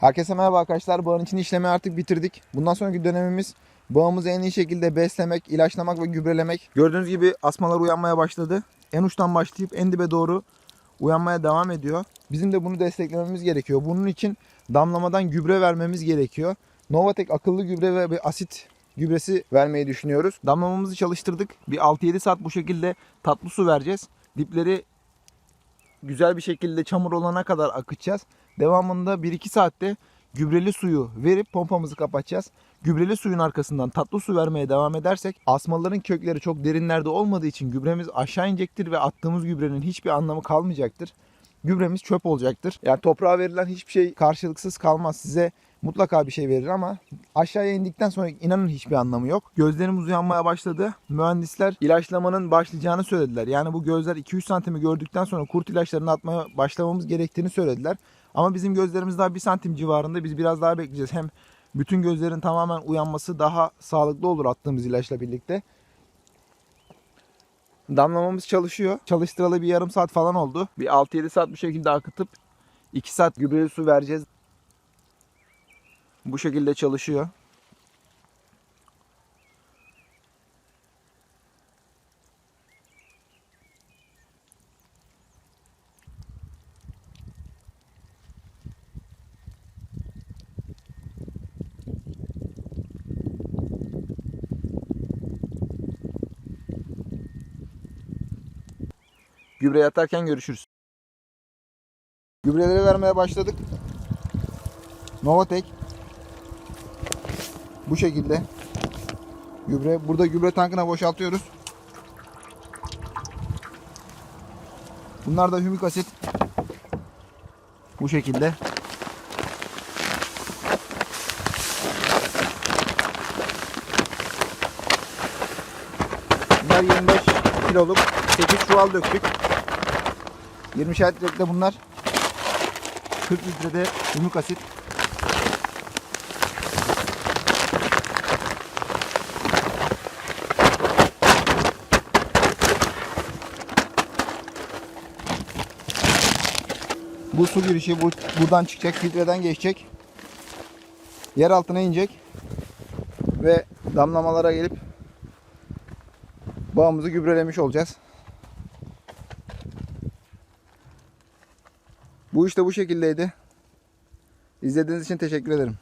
Herkese merhaba arkadaşlar. Bağın içini işlemeyi artık bitirdik. Bundan sonraki dönemimiz bağımızı en iyi şekilde beslemek, ilaçlamak ve gübrelemek. Gördüğünüz gibi asmalar uyanmaya başladı. En uçtan başlayıp en dibe doğru uyanmaya devam ediyor. Bizim de bunu desteklememiz gerekiyor. Bunun için damlamadan gübre vermemiz gerekiyor. Novatek akıllı gübre ve bir asit gübresi vermeyi düşünüyoruz. Damlamamızı çalıştırdık. Bir 6-7 saat bu şekilde tatlı su vereceğiz. Dipleri güzel bir şekilde çamur olana kadar akıtacağız. Devamında 1-2 saatte gübreli suyu verip pompamızı kapatacağız. Gübreli suyun arkasından tatlı su vermeye devam edersek asmaların kökleri çok derinlerde olmadığı için gübremiz aşağı inecektir ve attığımız gübrenin hiçbir anlamı kalmayacaktır. Gübremiz çöp olacaktır. Yani toprağa verilen hiçbir şey karşılıksız kalmaz. Size mutlaka bir şey verir ama aşağıya indikten sonra inanın hiçbir anlamı yok. Gözlerimiz uyanmaya başladı. Mühendisler ilaçlamanın başlayacağını söylediler. Yani bu gözler 2-3 santimi gördükten sonra kurt ilaçlarını atmaya başlamamız gerektiğini söylediler. Ama bizim gözlerimiz daha 1 santim civarında. Biz biraz daha bekleyeceğiz. Hem bütün gözlerin tamamen uyanması daha sağlıklı olur attığımız ilaçla birlikte. Damlamamız çalışıyor. Çalıştıralı bir yarım saat falan oldu. Bir 6-7 saat bu şekilde akıtıp 2 saat gübreli su vereceğiz. Bu şekilde çalışıyor. Gübre yatarken görüşürüz. Gübreleri vermeye başladık. Novatek. Bu şekilde. Gübre. Burada gübre tankına boşaltıyoruz. Bunlar da hümik asit. Bu şekilde. Bunlar 25 kiloluk 8 çuval döktük. 20 litrede bunlar. 40 litrede hümik asit. Bu su girişi bu, buradan çıkacak, filtreden geçecek. Yer altına inecek. Ve damlamalara gelip bağımızı gübrelemiş olacağız. Bu işte bu şekildeydi. İzlediğiniz için teşekkür ederim.